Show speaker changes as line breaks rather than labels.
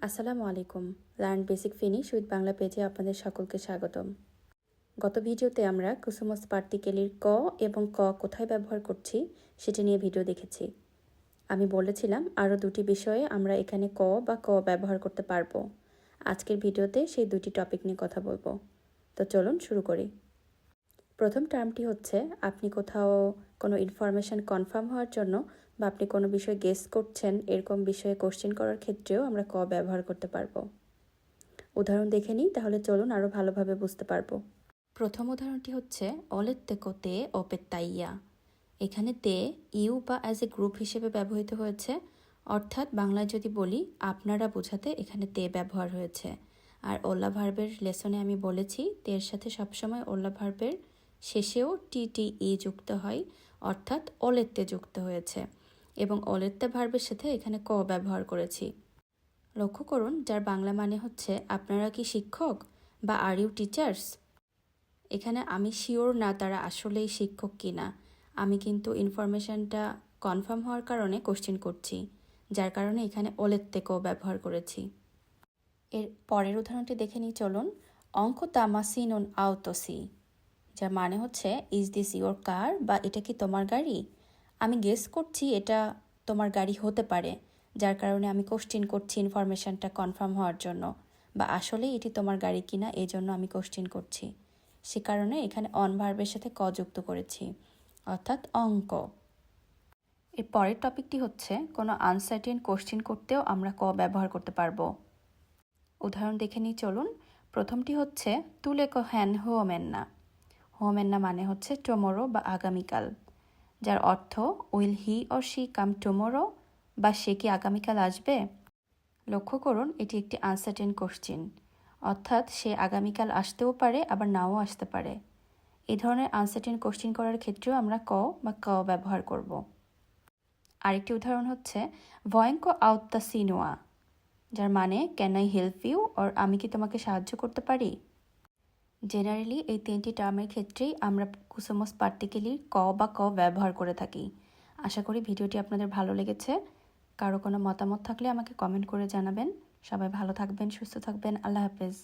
আসসালামু আলাইকুম। Learn basic finish with Bangla পেজে আপনাদের সকলকে স্বাগতম। গত ভিডিওতে আমরা কুসুমস পার্টিকেলির ক এবং ক কোথায় ব্যবহার করছি সেটা নিয়ে ভিডিও দেখেছি। আমি বলেছিলাম আরও দুটি বিষয়ে আমরা এখানে ক বা ক ব্যবহার করতে পারব। আজকের ভিডিওতে সেই দুটি টপিক নিয়ে কথা বলব। তো চলুন শুরু করি। প্রথম টার্মটি হচ্ছে, আপনি কোথাও কোনো ইনফরমেশান কনফার্ম হওয়ার জন্য বা আপনি কোনো বিষয়ে গেস করছেন, এরকম বিষয়ে কোশ্চেন করার ক্ষেত্রেও আমরা ক ব্যবহার করতে পারব। উদাহরণ দেখে নিই, তাহলে চলুন আরও ভালোভাবে বুঝতে পারব। প্রথম উদাহরণটি হচ্ছে অলেত্তে কোতে অপেত্তাইয়া। এখানে তে, ইউ বা অ্যাজ এ গ্রুপ হিসেবে ব্যবহৃত হয়েছে, অর্থাৎ বাংলায় যদি বলি, আপনারা বোঝাতে এখানে তে ব্যবহার হয়েছে। আর ওল্লা ভার্বের লেসনে আমি বলেছি, তের সাথে সবসময় ওল্লা ভার্বের শেষেও টি টি ই যুক্ত হয়, অর্থাৎ অলেত্তে যুক্ত হয়েছে। এবং অলেত্তে ভার্বের সাথে এখানে ক ব্যবহার করেছি। লক্ষ্য করুন, যার বাংলা মানে হচ্ছে, আপনারা কি শিক্ষক বা আর ইউ টিচার্স এখানে আমি শিওর না তারা আসলেই শিক্ষক কি না। আমি কিন্তু ইনফরমেশনটা কনফার্ম হওয়ার কারণে কোশ্চেন করছি, যার কারণে এখানে ওলেত্তে ক ব্যবহার করেছি। এর পরের উদাহরণটি দেখে নিই, চলুন। অঙ্ক তামাসিনুন আউতসি যার মানে হচ্ছে ইজ দিস ইওর কার বা, এটা কি তোমার গাড়ি? আমি গেস করছি এটা তোমার গাড়ি হতে পারে, যার কারণে আমি কোশ্চেন করছি ইনফরমেশনটা কনফার্ম হওয়ার জন্য, বা আসলেই এটি তোমার গাড়ি কিনা? এই জন্য আমি কোশ্চেন করছি। সে কারণে এখানে অন ভার্বের সাথে ক যুক্ত করেছি, অর্থাৎ অঙ্ক। এর পরের টপিকটি হচ্ছে, কোনো আনসার্টেন কোশ্চেন করতেও আমরা ক ব্যবহার করতে পারব। উদাহরণ দেখে নিই, চলুন। প্রথমটি হচ্ছে, তুলে ক হ্যান হোমেন না। হোমেন না মানে হচ্ছে টমোরো বা আগামীকাল, যার অর্থ will he or she come tomorrow বা সে কি আগামীকাল আসবে? লক্ষ্য করুন, এটি একটি আনসার্টেন কোশ্চিন অর্থাৎ সে আগামীকাল আসতেও পারে, আবার নাও আসতে পারে। এই ধরনের আনসার্টেন কোশ্চিন করার ক্ষেত্রেও আমরা ক বা ক ব্যবহার করব। আরেকটি উদাহরণ হচ্ছে ভয়ঙ্ক আউত্তা সিনোয়া যার মানে can I help you or আমি কি তোমাকে সাহায্য করতে পারি? জেনারেলি এই তিনটি টার্মের ক্ষেত্রেই আমরা কুসমস পার্টিকেলি ক বা ক ব্যবহার করে থাকি। আশা করি ভিডিওটি আপনাদের ভালো লেগেছে। কারও কোনো মতামত থাকলে আমাকে কমেন্ট করে জানাবেন। সবাই ভালো থাকবেন, সুস্থ থাকবেন। আল্লাহ হাফেজ।